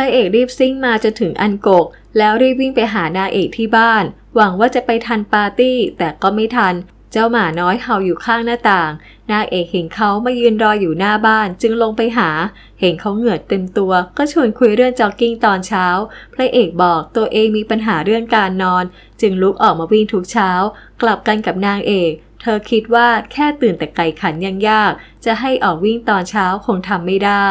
ระเอกรีบซิ่งมาจนถึงอันกก แล้วรีบวิ่งไปหานางเอกที่บ้าน หวังว่าจะไปทันปาร์ตี้ แต่ก็ไม่ทัน เจ้าหมาน้อยเห่าอยู่ข้างหน้าต่าง นางเอกเห็นเขามายืนรออยู่หน้าบ้าน จึงลงไปหา เห็นเขาเหงื่อเต็มตัว ก็ชวนคุยเรื่องจ็อกกิ้งตอนเช้า พระเอกบอกตัวเองมีปัญหาเรื่องการนอน จึงลุกออกมาวิ่งทุกเช้า กลับกันกับนางเอกเธอคิดว่าแค่ตื่นแต่ไก่ขันยังยาก จะให้ออกวิ่งตอนเช้าคงทำไม่ได้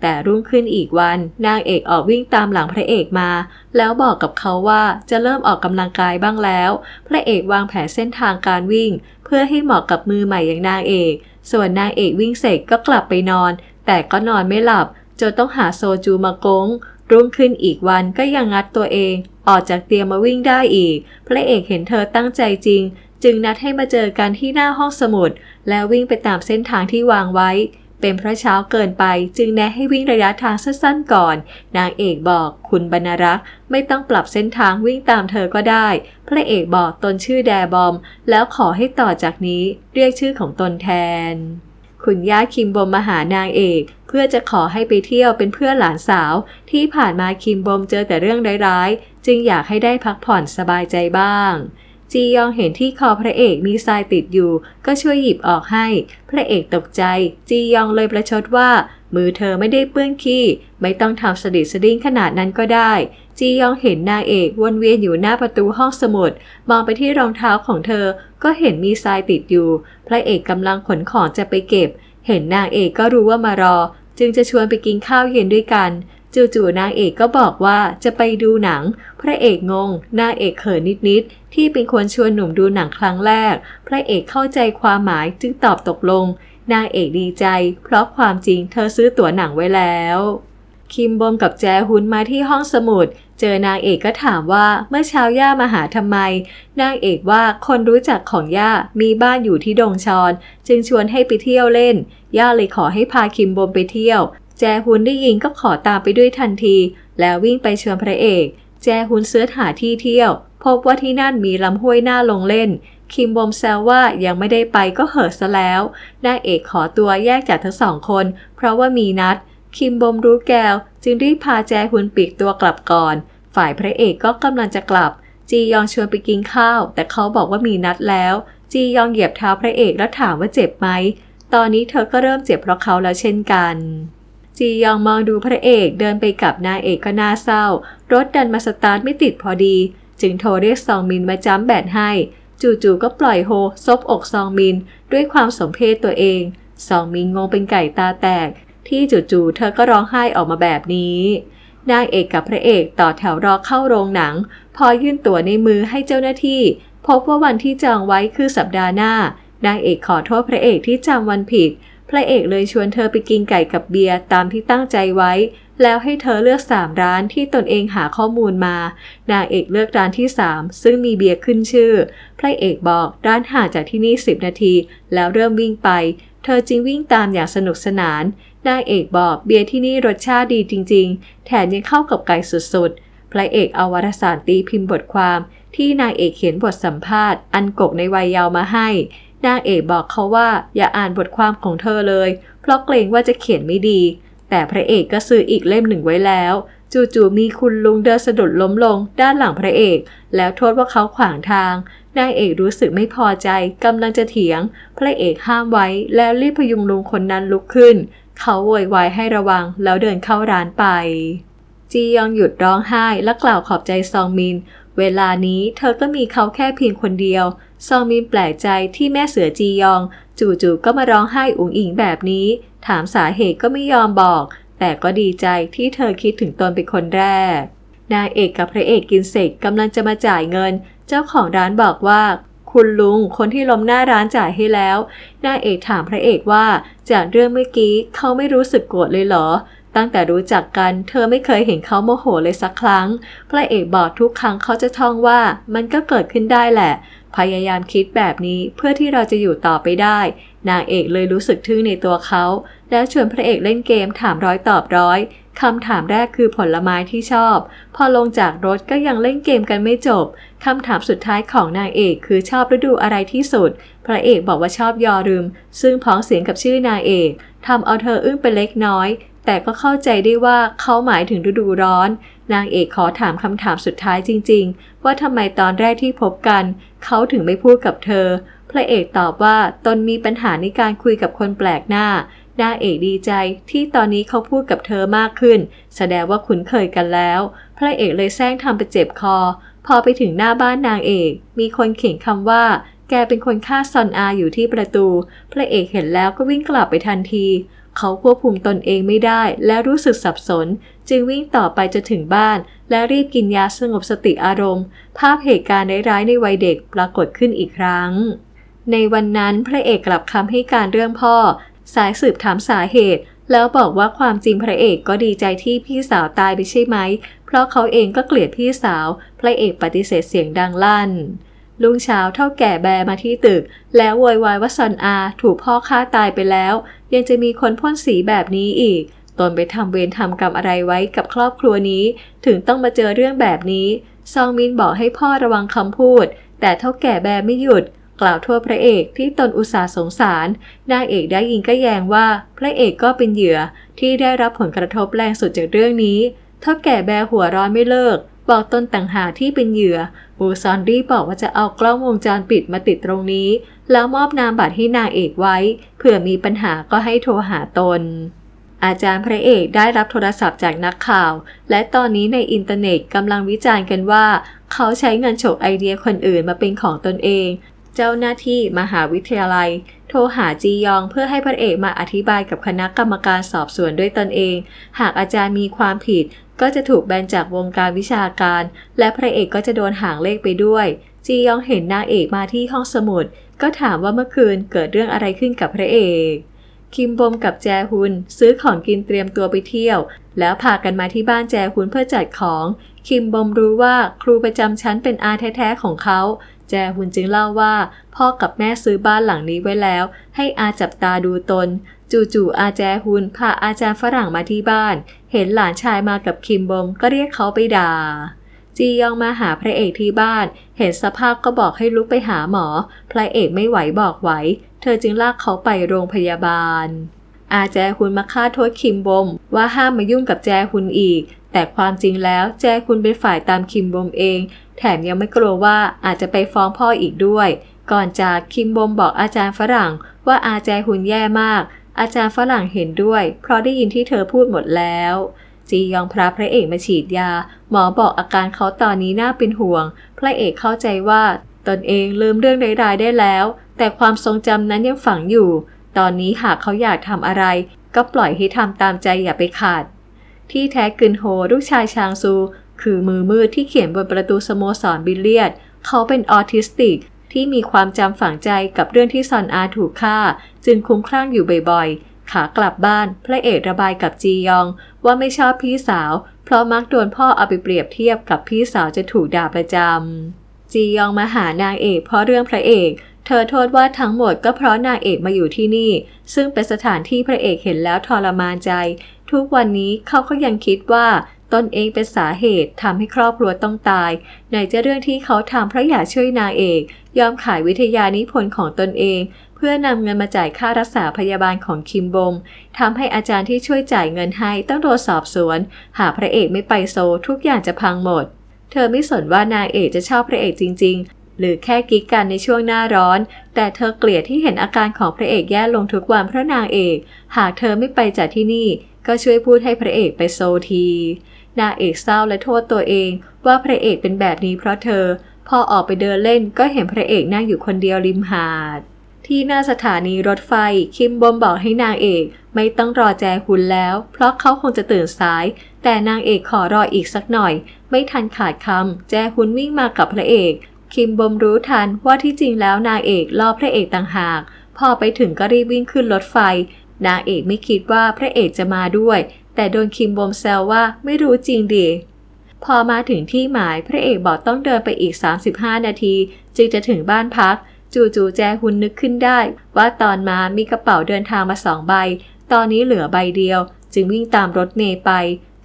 แต่รุ่งขึ้นอีกวัน นางเอกออกวิ่งตามหลังพระเอกมา แล้วบอกกับเขาว่าจะเริ่มออกกำลังกายบ้างแล้ว พระเอกวางแผนเส้นทางการวิ่ง เพื่อให้เหมาะกับมือใหม่อย่างนางเอก ส่วนนางเอกวิ่งเสร็จก็กลับไปนอน แต่ก็นอนไม่หลับจนต้องหาโซจูมากงรุ่งขึ้นอีกวันก็ยังงัดตัวเอง ออกจากเตียงมาวิ่งได้อีก พระเอกเห็นเธอตั้งใจจริง จึงนัดให้มาเจอกันที่หน้าห้องสมุด แล้ววิ่งไปตามเส้นทางที่วางไว้ เป็นเพราะเช้าเกินไปจึงแนะให้วิ่งระยะทางสั้นๆก่อน นางเอกบอกคุณบรรรักษ์ไม่ต้องปรับเส้นทางวิ่งตามเธอก็ได้ พระเอกบอกตนชื่อแดบอม แล้วขอให้ต่อจากนี้เรียกชื่อของตนแทน คุณย่าคิมบอมมาหานางเอก เพื่อจะขอให้ไปเที่ยวเป็นเพื่อนหลานสาว ที่ผ่านมาคิมบอมเจอแต่เรื่องร้ายๆ จึงอยากให้ได้พักผ่อนสบายใจบ้าง จียองเห็นที่คอพระเอกมีทรายติดอยู่ ก็ช่วยหยิบออกให้ พระเอกตกใจ จียองเลยประชดว่า มือเธอไม่ได้เปื้อนขี้ ไม่ต้องทำสดิดสดิ้งขนาดนั้นก็ได้ จียองเห็นนางเอกวนเวียนอยู่หน้าประตูห้องสมุด มองไปที่รองเท้าของเธอ ก็เห็นมีทรายติดอยู่ พระเอกกำลังขนของจะไปเก็บ เห็นนางเอกก็รู้ว่ามารอ จึงจะชวนไปกินข้าวเย็นด้วยกัน จู่ๆนางเอกก็บอกว่าจะไปดูหนัง พระเอกงงนางเอกเขินนิดๆที่เป็นคนชวนหนุ่มดูหนังครั้งแรก พระเอกเข้าใจความหมายจึงตอบตกลง นางเอกดีใจ เพราะความจริงเธอซื้อตั๋วหนังไว้แล้ว คิมบอมกับแจฮุนมาที่ห้องสมุด เจอนางเอกก็ถามว่าเมื่อเช้าย่ามาหาทำไม นางเอกว่าคนรู้จักของย่ามีบ้านอยู่ที่ดงชอน จึงชวนให้ไปเที่ยวเล่น ย่าเลยขอให้พาคิมบอมไปเที่ยว แจฮุนได้ยินก็ขอตามไปด้วยทันที แล้ววิ่งไปเชวนพระเอก แจฮุนเสื้อหาที่เที่ยว พบว่าที่นั่นมีลำห้วยหน้าลงเล่น คิมบอมแซวว่ายังไม่ได้ไปก็เห่อซะแล้วนางเอกขอตัวแยกจากทั้งสองคน เพราะว่ามีนัด คิมบอมรู้แกวจึงรีบพาแจฮุนปีกตัวกลับก่อน ฝ่ายพระเอกก็กำลังจะกลับ จียองชวนไปกินข้าว แต่เขาบอกว่ามีนัดแล้ว จียองเหยียบเท้าพระเอกแล้วถามว่าเจ็บไหมตอนนี้เธอก็เริ่มเจ็บเพราะเขาแล้วเช่นกัน จียองมองดูพระเอกเดินไปกับนางเอกก็น่าเศร้า รถดันมาสตาร์ทไม่ติดพอดี จึงโทรเรียกซองมินมาจ้ำแบตให้ จู่ๆก็ปล่อยโฮซบอกซองมิน ด้วยความสมเพศตัวเอง ซองมินงงเป็นไก่ตาแตก ที่จู่ๆเธอก็ร้องไห้ออกมาแบบนี้นางเอกกับพระเอกต่อแถวรอเข้าโรงหนัง พอยื่นตั๋วในมือให้เจ้าหน้าที่ พบว่าวันที่จองไว้คือสัปดาห์หน้านางเอกขอโทษพระเอกที่จำวันผิด พระเอกเลยชวนเธอไปกินไก่กับเบียร์ตามที่ตั้งใจไว้ แล้วให้เธอเลือกสามร้านที่ตนเองหาข้อมูลมา นางเอกเลือกร้านที่สามซึ่งมีเบียร์ขึ้นชื่อ พระเอกบอกร้านห่างจากที่นี่สิบนาที แล้วเริ่มวิ่งไป เธอจึงวิ่งตามอย่างสนุกสนาน นางเอกบอกเบียร์ที่นี่รสชาติดีจริง ๆ แถมยังเข้ากับไก่สุดๆ พระเอกเอาวารสารตีพิมพ์บทความ ที่นางเอกเขียนบทสัมภาษณ์ อันกกในวัยเยาว์มาให้ นางเอกบอกเขาว่าอย่าอ่านบทความของเธอเลย เพราะเกรงว่าจะเขียนไม่ดี แต่พระเอกก็ซื้ออีกเล่มหนึ่งไว้แล้ว จู่ๆมีคุณลุงเดินสะดุดล้มลง ด้านหลังพระเอก แล้วโทษว่าเขาขวางทางนางเอกรู้สึกไม่พอใจกำลังจะเถียง พระเอกห้ามไว้แล้วรีบพยุงลุงคนนั้นลุกขึ้น เขาโวยวายให้ระวังแล้วเดินเข้าร้านไป จียองหยุดร้องไห้และกล่าวขอบใจซองมิน เวลานี้เธอก็มีเขาแค่เพียงคนเดียว ซองมินแปลกใจที่แม่เสือจียอง จู่ๆก็มาร้องไห้อุ๋งอิงแบบนี้ ถามสาเหตุก็ไม่ยอมบอก แต่ก็ดีใจที่เธอคิดถึงตนเป็นคนแรก นางเอกกับพระเอกกินเสร็จกำลังจะมาจ่ายเงิน เจ้าของร้านบอกว่า คุณลุงคนที่ล้มหน้าร้านจ่ายให้แล้ว นางเอกถามพระเอกว่า จากเรื่องเมื่อกี้เขาไม่รู้สึกโกรธเลยเหรอ ตั้งแต่รู้จักกัน เธอไม่เคยเห็นเขาโมโหเลยสักครั้ง พระเอกบอกทุกครั้งเขาจะท่องว่า มันก็เกิดขึ้นได้แหละ พยายามคิดแบบนี้เพื่อที่เราจะอยู่ต่อไปได้ นางเอกเลยรู้สึกทึ่งในตัวเขา แล้วชวนพระเอกเล่นเกมถามร้อยตอบร้อยคำถามแรกคือผลไม้ที่ชอบ พอลงจากรถก็ยังเล่นเกมกันไม่จบ คำถามสุดท้ายของนางเอกคือชอบฤดูอะไรที่สุด พระเอกบอกว่าชอบยอรึม ซึ่งพ้องเสียงกับชื่อนางเอกทำเอาเธออึ้งไปเล็กน้อย แต่ก็เข้าใจได้ว่าเขาหมายถึงฤดูร้อน นางเอกขอถามคำถามสุดท้ายจริง ๆ ว่าทำไมตอนแรกที่พบกัน เขาถึงไม่พูดกับเธอ พระเอกตอบว่าตนมีปัญหาในการคุยกับคนแปลกหน้านางเอกดีใจที่ตอนนี้เขาพูดกับเธอมากขึ้น แสดงว่าคุ้นเคยกันแล้ว พระเอกเลยแซงทำไปเจ็บคอ พอไปถึงหน้าบ้านนางเอก มีคนเขียนคำว่า แกเป็นคนฆ่าซอนอาอยู่ที่ประตู พระเอกเห็นแล้วก็วิ่งกลับไปทันที เขาควบคุมตนเองไม่ได้ และรู้สึกสับสน จึงวิ่งต่อไปจะถึงบ้าน และรีบกินยาสงบสติอารมณ์ ภาพเหตุการณ์ร้ายๆในวัยเด็กปรากฏขึ้นอีกครั้ง ในวันนั้นพระเอกกลับคำให้การเรื่องพ่อ สายสืบถามสาเหตุ แล้วบอกว่าความจริงพระเอกก็ดีใจที่พี่สาวตายไปใช่ไหม เพราะเขาเองก็เกลียดพี่สาว พระเอกปฏิเสธเสียงดังลั่นลุงเช้าเท่าแก่แบมาที่ตึก แล้วโวยวายว่าซอนอาถูกพ่อฆ่าตายไปแล้ว ยังจะมีคนพ่นสีแบบนี้อีก ตนไปทำเวรทำกรรมอะไรไว้กับครอบครัวนี้ ถึงต้องมาเจอเรื่องแบบนี้ ซองมินบอกให้พ่อระวังคำพูด แต่เท่าแก่แบไม่หยุด กล่าวโทษพระเอกที่ตนอุตส่าห์สงสาร นางเอกได้ยินก็แยงว่า พระเอกก็เป็นเหยื่อที่ได้รับผลกระทบแรงสุดจากเรื่องนี้ เท่าแก่แบหัวร้อนไม่เลิก บอกตนต่างหากที่เป็นเหยื่อบูซอนรีบบอกว่าจะเอากล้องวงจรปิดมาติดตรงนี้ แล้วมอบนามบัตรให้นางเอกไว้ เผื่อมีปัญหาก็ให้โทรหาตน อาจารย์พระเอกได้รับโทรศัพท์จากนักข่าว และตอนนี้ในอินเทอร์เน็ตกำลังวิจารณ์กันว่า เขาใช้เงินฉกไอเดียคนอื่นมาเป็นของตนเอง เจ้าหน้าที่มหาวิทยาลัย โทรหาจียองเพื่อให้พระเอกมาอธิบายกับคณะกรรมการสอบสวนด้วยตนเอง หากอาจารย์มีความผิด ก็จะถูกแบนจากวงการวิชาการ และพระเอกก็จะโดนหางเลขไปด้วย จียองเห็นนางเอกมาที่ห้องสมุด ก็ถามว่าเมื่อคืนเกิดเรื่องอะไรขึ้นกับพระเอก คิมบอมกับแจฮุนซื้อของกินเตรียมตัวไปเที่ยว แล้วพากันมาที่บ้านแจฮุนเพื่อจัดของ คิมบอมรู้ว่าครูประจำชั้นเป็นอาแท้ๆของเขาแจฮุนจึงเล่าว่า พ่อกับแม่ซื้อบ้านหลังนี้ไว้แล้ว ให้อาจับตาดูตน จู่ๆอาแจฮุนพาอาจารย์ฝรั่งมาที่บ้าน เห็นหลานชายมากับคิมบอมก็เรียกเขาไปด่า จียองมาหาพระเอกที่บ้าน เห็นสภาพก็บอกให้ลุกไปหาหมอ พระเอกไม่ไหวบอกไหว เธอจึงลากเขาไปโรงพยาบาล อาแจฮุนมาฆ่าโทษคิมบอมว่าห้ามมายุ่งกับแจฮุนอีก แต่ความจริงแล้วแจฮุนเป็นฝ่ายตามคิมบอมเอง แถมยังไม่กลัวว่าอาจจะไปฟ้องพ่ออีกด้วย ก่อนจากคิมบอมบอกอาจารย์ฝรั่งว่าอาแจฮุนแย่มาก อาจารย์ฝรั่งเห็นด้วย เพราะได้ยินที่เธอพูดหมดแล้ว จียองพระพระเอกมาฉีดยา หมอบอกอาการเขาตอนนี้น่าเป็นห่วง พระเอกเข้าใจว่าตนเองลืมเรื่องร้ายๆได้แล้ว แต่ความทรงจำนั้นยังฝังอยู่ ตอนนี้หากเขาอยากทำอะไร ก็ปล่อยให้ทำตามใจอย่าไปขาด ที่แท้กึนโฮลูกชายชางซู คือมือมืดที่เขียนบนประตูสโมสรบิลเลียด เขาเป็นออทิสติก ที่มีความจำฝังใจกับเรื่องที่ซอนอาถูกฆ่า จึงคุ้มคลั่งอยู่บ่อยๆ ขากลับบ้านพระเอกระบายกับจียอง ว่าไม่ชอบพี่สาว เพราะมักโดนพ่อเอาไปเปรียบเทียบกับพี่สาวจะถูกด่าประจำจียองมาหานางเอกเพราะเรื่องพระเอกเธอโทษว่าทั้งหมดก็เพราะนางเอกมาอยู่ที่นี่ ซึ่งเป็นสถานที่พระเอกเห็นแล้วทรมานใจ ทุกวันนี้เขาก็ยังคิดว่า ตนเองเป็นสาเหตุทำให้ครอบครัวต้องตายไหนจะเรื่องที่เขาทำเพราะอยากช่วยนางเอก ยอมขายวิทยานิพนธ์ของตนเอง เพื่อนำเงินมาจ่ายค่ารักษาพยาบาลของคิมบมทำให้อาจารย์ที่ช่วยจ่ายเงินให้ต้องโดนสอบสวน หากพระเอกไม่ไปโซ ทุกอย่างจะพังหมด เธอไม่สนว่านางเอกจะชอบพระเอกจริง ๆ หรือแค่กิ๊กกันในช่วงหน้าร้อน แต่เธอเกลียดที่เห็นอาการของพระเอกแย่ลงทุกวันเพราะนางเอก หากเธอไม่ไปจากที่นี่ ก็ช่วยพูดให้พระเอกไปโซที นางเอกเศร้าและโทษตัวเอง ว่าพระเอกเป็นแบบนี้เพราะเธอ พอออกไปเดินเล่นก็เห็นพระเอกนั่งอยู่คนเดียวริมหาด ที่หน้าสถานีรถไฟ คิมบอมบอกให้นางเอกไม่ต้องรอแจฮุนแล้ว เพราะเขาคงจะตื่นสาย แต่นางเอกขอรออีกสักหน่อย ไม่ทันขาดคำแจฮุนวิ่งมากับพระเอก คิมบอมรู้ทันว่าที่จริงแล้วนางเอกรอพระเอกต่างหาก พอไปถึงก็รีบวิ่งขึ้นรถไฟนางเอกไม่คิดว่าพระเอกจะมาด้วย แต่โดนคิมบอมแซวว่าไม่รู้จริงดิ พอมาถึงที่หมายพระเอกบอกต้องเดินไปอีก 35 นาที จึงจะถึงบ้านพัก จู่ๆแจฮุนนึกขึ้นได้ ว่าตอนมามีกระเป๋าเดินทางมาสองใบ ตอนนี้เหลือใบเดียว จึงวิ่งตามรถเมย์ไป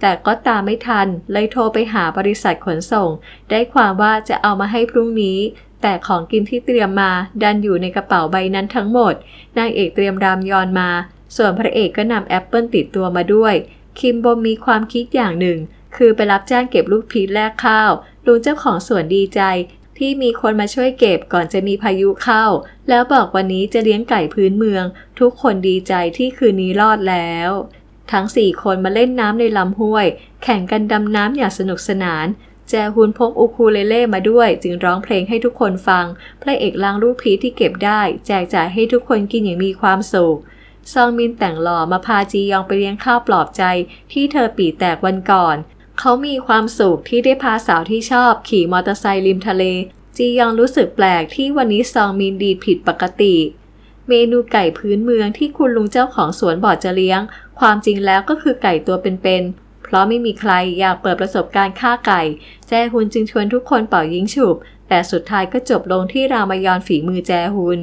แต่ก็ตามไม่ทัน เลยโทรไปหาบริษัทขนส่ง ได้ความว่าจะเอามาให้พรุ่งนี้แต่ของกินที่เตรียมมาดันอยู่ในกระเป๋าใบนั้นทั้งหมด นางเอกเตรียมรามยอนมา ส่วนพระเอกก็นำแอปเปิลติดตัวมาด้วย คิมบอมมีความคิดอย่างหนึ่ง คือไปรับจ้างเก็บลูกพีชแลกข้าวลุงเจ้าของสวนดีใจ ที่มีคนมาช่วยเก็บก่อนจะมีพายุเข้า แล้วบอกวันนี้จะเลี้ยงไก่พื้นเมือง ทุกคนดีใจที่คืนนี้รอดแล้ว ทั้งสี่คนมาเล่นน้ำในลำห้วย แข่งกันดำน้ำอย่างสนุกสนานแจฮุนพกอูคูเลเล่มาด้วย จึงร้องเพลงให้ทุกคนฟัง พระเอกล้างลูกพีชที่เก็บได้ แจกจ่ายให้ทุกคนกินอย่างมีความสุข ซองมินแต่งหล่อมาพาจียองไปเลี้ยงข้าวปลอบใจที่เธอปีแตกวันก่อน เขามีความสุขที่ได้พาสาวที่ชอบขี่มอเตอร์ไซค์ริมทะเล จียองรู้สึกแปลกที่วันนี้ซองมินดีดผิดปกติ เมนูไก่พื้นเมืองที่คุณลุงเจ้าของสวนบอกจะเลี้ยง ความจริงแล้วก็คือไก่ตัวเป็นๆ เพราะไม่มีใครอยากเปิดประสบการณ์ฆ่าไก่ แจฮุนจึงชวนทุกคนเป่ายิงฉุบ แต่สุดท้ายก็จบลงที่รามายอนฝีมือแจฮุน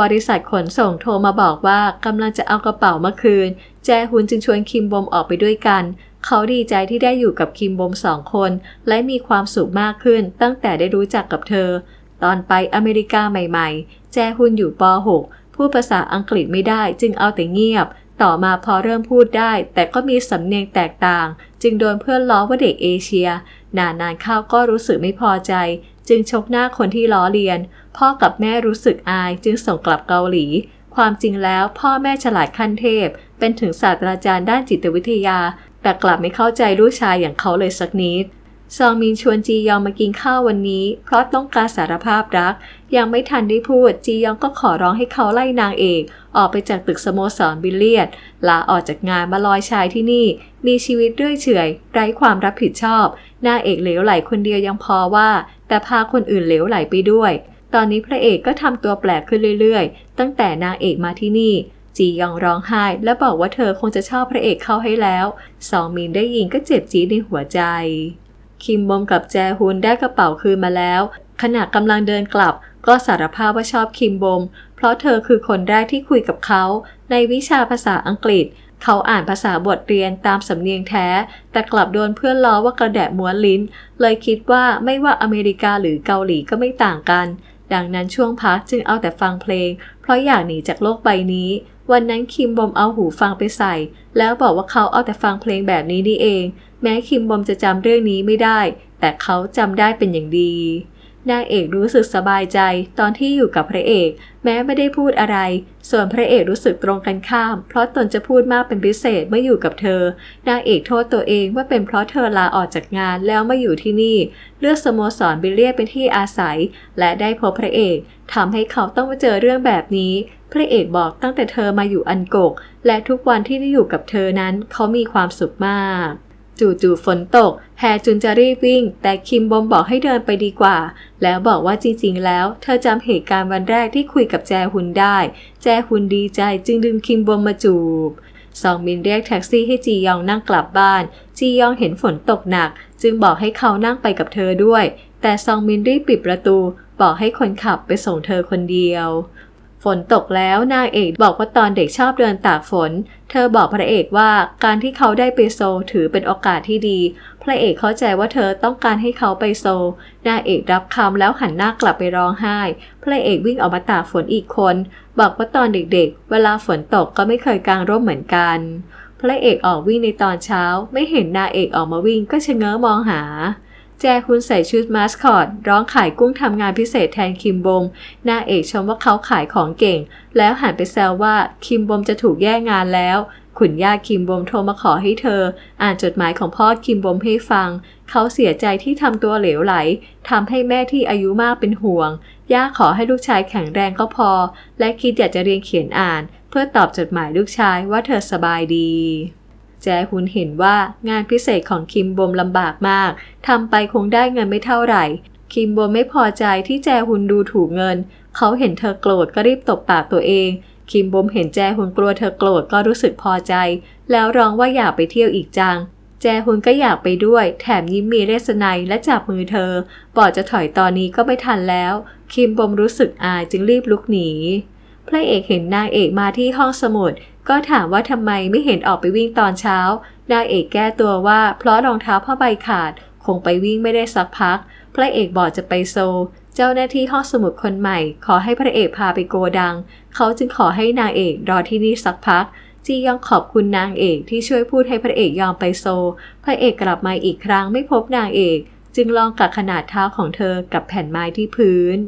บริษัทขนส่งโทรมาบอกว่ากำลังจะเอากระเป๋ามาคืน แจฮุนจึงชวนคิมบอมออกไปด้วยกัน เขาดีใจที่ได้อยู่กับคิมบอมสองคน และมีความสุขมากขึ้นตั้งแต่ได้รู้จักกับเธอ ตอนไปอเมริกาใหม่ๆ แจฮุนอยู่ป .6 พูดภาษาอังกฤษไม่ได้จึงเอาแต่เงียบ ต่อมาพอเริ่มพูดได้ แต่ก็มีสำเนียงแตกต่าง จึงโดนเพื่อนล้อว่าเด็กเอเชีย นานๆเข้าก็รู้สึกไม่พอใจ จึงชกหน้าคนที่ล้อเลียน พ่อกับแม่รู้สึกอายจึงส่งกลับเกาหลี ความจริงแล้วพ่อแม่ฉลาดขั้นเทพ เป็นถึงศาสตราจารย์ด้านจิตวิทยา แต่กลับไม่เข้าใจลูกชายอย่างเขาเลยสักนิดซองมินชวนจียองมากินข้าววันนี้ เพราะต้องการสารภาพรัก ยังไม่ทันได้พูด จียองก็ขอร้องให้เขาไล่นางเอก ออกไปจากตึกสโมสรบิลเลียดลาออกจากงานมาลอยชายที่นี่ มีชีวิตเรื่อยเฉยไร้ความรับผิดชอบนางเอกเหลวไหลคนเดียวยังพอว่า แต่พาคนอื่นเหลวไหลไปด้วย ตอนนี้พระเอกก็ทำตัวแปลกขึ้นเรื่อยๆ ตั้งแต่นางเอกมาที่นี่ จียองร้องไห้ และบอกว่าเธอคงจะชอบพระเอกเข้าให้แล้ว สองมินได้ยินก็เจ็บจี๊ดในหัวใจ คิมบอมกับแจฮุนได้กระเป๋าคืนมาแล้ว ขณะกำลังเดินกลับ ก็สารภาพว่าชอบคิมบอมเพราะเธอคือคนแรกที่คุยกับเขาในวิชาภาษาอังกฤษ เขาอ่านภาษาบทเรียนตามสำเนียงแท้ แต่กลับโดนเพื่อนล้อว่ากระแดะม้วนลิ้น เลยคิดว่าไม่ว่าอเมริกาหรือเกาหลีก็ไม่ต่างกัน ดังนั้นช่วงพักจึงเอาแต่ฟังเพลง เพราะอยากหนีจากโลกใบนี้ วันนั้นคิมบอมเอาหูฟังไปใส่ แล้วบอกว่าเขาเอาแต่ฟังเพลงแบบนี้นี่เอง แม้คิมบอมจะจำเรื่องนี้ไม่ได้ แต่เขาจำได้เป็นอย่างดี นางเอกรู้สึกสบายใจตอนที่อยู่กับพระเอก แม้ไม่ได้พูดอะไร ส่วนพระเอกรู้สึกตรงกันข้าม เพราะตนจะพูดมากเป็นพิเศษเมื่ออยู่กับเธอ นางเอกโทษตัวเองว่าเป็นเพราะเธอลาออกจากงานแล้วมาอยู่ที่นี่ เลือกสโมสรบิลเลียดเป็นที่อาศัย และได้พบพระเอกทำให้เขาต้องมาเจอเรื่องแบบนี้ พระเอกบอกตั้งแต่เธอมาอยู่อันกก และทุกวันที่ได้อยู่กับเธอนั้นเขามีความสุขมาก จู่ๆฝนตก แฮจุนจะรีบวิ่ง แต่คิมบอมบอกให้เดินไปดีกว่า แล้วบอกว่าจริงๆ แล้ว เธอจำเหตุการณ์วันแรกที่คุยกับแจฮุนได้ แจฮุนดีใจจึงดึงคิมบอมมาจูบซองมินเรียกแท็กซี่ให้จียองนั่งกลับบ้าน จียองเห็นฝนตกหนัก จึงบอกให้เขานั่งไปกับเธอด้วย แต่ซองมินรีบปิดประตู บอกให้คนขับไปส่งเธอคนเดียว ฝนตกแล้วนางเอกบอกว่าตอนเด็กชอบเดินตากฝน เธอบอกพระเอกว่าการที่เขาได้ไปโซถือเป็นโอกาสที่ดี พระเอกเข้าใจว่าเธอต้องการให้เขาไปโซ นางเอกรับคำแล้วหันหน้ากลับไปร้องไห้ พระเอกวิ่งออกมาตากฝนอีกคน บอกว่าตอนเด็กๆเวลาฝนตกก็ไม่เคยกางร่มเหมือนกัน พระเอกออกวิ่งในตอนเช้า ไม่เห็นนางเอกออกมาวิ่งก็ชะเง้อมองหา แจคุณใส่ชุดมาสคอต ร้องขายกุ้งทำงานพิเศษแทนคิมบอมนางเอกชมว่าเขาขายของเก่ง แล้วหันไปแซวว่าคิมบอมจะถูกแย่งงานแล้ว ขุนย่าคิมบอมโทรมาขอให้เธอ อ่านจดหมายของพ่อคิมบอมให้ฟัง เขาเสียใจที่ทำตัวเหลวไหลทำให้แม่ที่อายุมากเป็นห่วง ย่าขอให้ลูกชายแข็งแรงก็พอ และคิดอยากจะเรียนเขียนอ่าน เพื่อตอบจดหมายลูกชายว่าเธอสบายดี แจฮุนเห็นว่างานพิเศษของคิมบอมลำบากมาก ทำไปคงได้เงินไม่เท่าไหร่ คิมบอมไม่พอใจที่แจฮุนดูถูกเงิน เขาเห็นเธอโกรธก็รีบตบปากตัวเอง คิมบอมเห็นแจฮุนกลัวเธอโกรธก็รู้สึกพอใจ แล้วร้องว่าอยากไปเที่ยวอีกจัง แจฮุนก็อยากไปด้วย แถมยิ้มมีเลสไนยและจับมือเธอบอกจะถอยตอนนี้ก็ไม่ทันแล้ว คิมบอมรู้สึกอายจึงรีบลุกหนีพระเอกเห็นนางเอกมาที่ห้องสมุด ก็ถามว่าทำไมไม่เห็นออกไปวิ่งตอนเช้านางเอกแก้ตัวว่าเพราะรองเท้าผ้าใบขาด คงไปวิ่งไม่ได้สักพัก พระเอกบอกจะไปโซ เจ้าหน้าที่ห้องสมุดคนใหม่ ขอให้พระเอกพาไปโกดัง เขาจึงขอให้นางเอกรอที่นี่สักพักจียองขอบคุณนางเอกที่ช่วยพูดให้พระเอกยอมไปโซ พระเอกกลับมาอีกครั้งไม่พบนางเอก จึงลองกัดขนาดเท้าของเธอกับแผ่นไม้ที่พื้น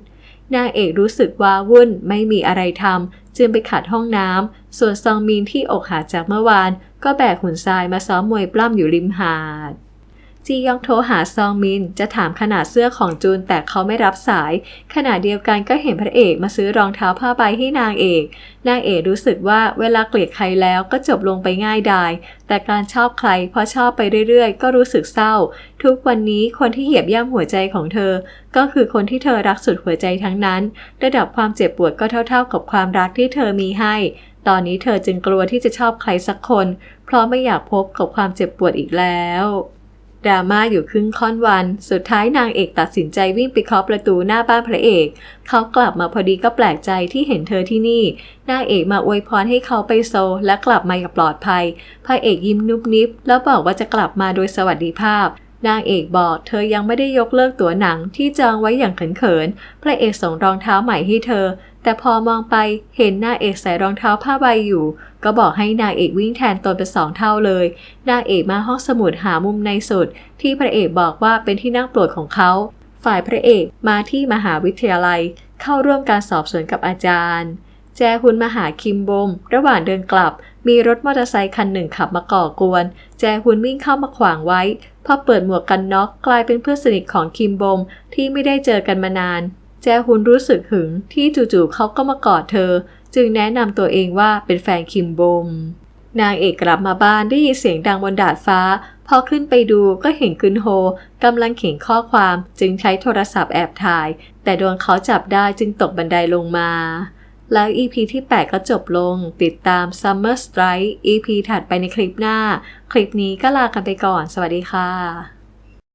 นางเอกรู้สึกว่าวุ่นไม่มีอะไรทำจึงไปขัดห้องน้ำ ส่วนซองมีนที่อกหักจากเมื่อวาน ก็แบกหุ่นทรายมาซ้อมมวยปล้ำอยู่ริมหาด จียองโทรหาซองมินจะถามขนาดเสื้อของจูนแต่เขาไม่รับสาย ขณะเดียวกันก็เห็นพระเอกมาซื้อรองเท้าผ้าใบให้นางเอก นางเอกรู้สึกว่าเวลาเกลียดใครแล้วก็จบลงไปง่ายดาย แต่การชอบใครพอชอบไปเรื่อยๆ ก็รู้สึกเศร้า ทุกวันนี้คนที่เหยียบย่ำหัวใจของเธอ ก็คือคนที่เธอรักสุดหัวใจทั้งนั้น ระดับความเจ็บปวดก็เท่า ๆ กับความรักที่เธอมีให้ ตอนนี้เธอจึงกลัวที่จะชอบใครสักคน เพราะไม่อยากพบกับความเจ็บปวดอีกแล้ว ดราม่าอยู่ครึ่งค่อนวัน สุดท้ายนางเอกตัดสินใจวิ่งไปเคาะประตูหน้าบ้านพระเอก เขากลับมาพอดีก็แปลกใจที่เห็นเธอที่นี่ นางเอกมาอวยพรให้เขาไปโซลและกลับมาอย่างปลอดภัย พระเอกยิ้มนุบนิบ แล้วบอกว่าจะกลับมาโดยสวัสดิภาพ นางเอกบอกเธอยังไม่ได้ยกเลิกตั๋วหนังที่จองไว้อย่างเขินๆ พระเอกส่งรองเท้าใหม่ให้เธอ แต่พอมองไปเห็นนางเอกใส่รองเท้าผ้าใบอยู่ ก็บอกให้นางเอกวิ่งแทนตนเป็นสองเท่าเลย นางเอกมาห้องสมุดหามุมในสุด ที่พระเอกบอกว่าเป็นที่นั่งโปรดของเขา ฝ่ายพระเอกมาที่มหาวิทยาลัย เข้าร่วมการสอบสวนกับอาจารย์ แจฮุนมาหาคิมบม ระหว่างเดินกลับ มีรถมอเตอร์ไซคันหนึ่งขับมาก่อกวน แจฮุนวิ่งเข้ามาขวางไว้ พอเปิดหมวกกันน็อกกลายเป็นเพื่อนสนิทของคิมบมที่ไม่ได้เจอกันมานาน แจฮุนรู้สึกหึงที่จู่ๆเขาก็มากอดเธอ จึงแนะนำตัวเองว่าเป็นแฟนคิมบมนางเอกกลับมาบ้านได้ยินเสียงดังบนดาดฟ้า พอขึ้นไปดูก็เห็นคุณโฮกำลังเขียนข้อความจึงใช้โทรศัพท์แอบถ่าย แต่โดนเขาจับได้จึงตกบันไดลงมา แล้ว EP ที่ 8 ก็จบลง ติดตาม Summer Strike EP ถัดไปในคลิปหน้า คลิปนี้ก็ลากันไปก่อน สวัสดีค่ะ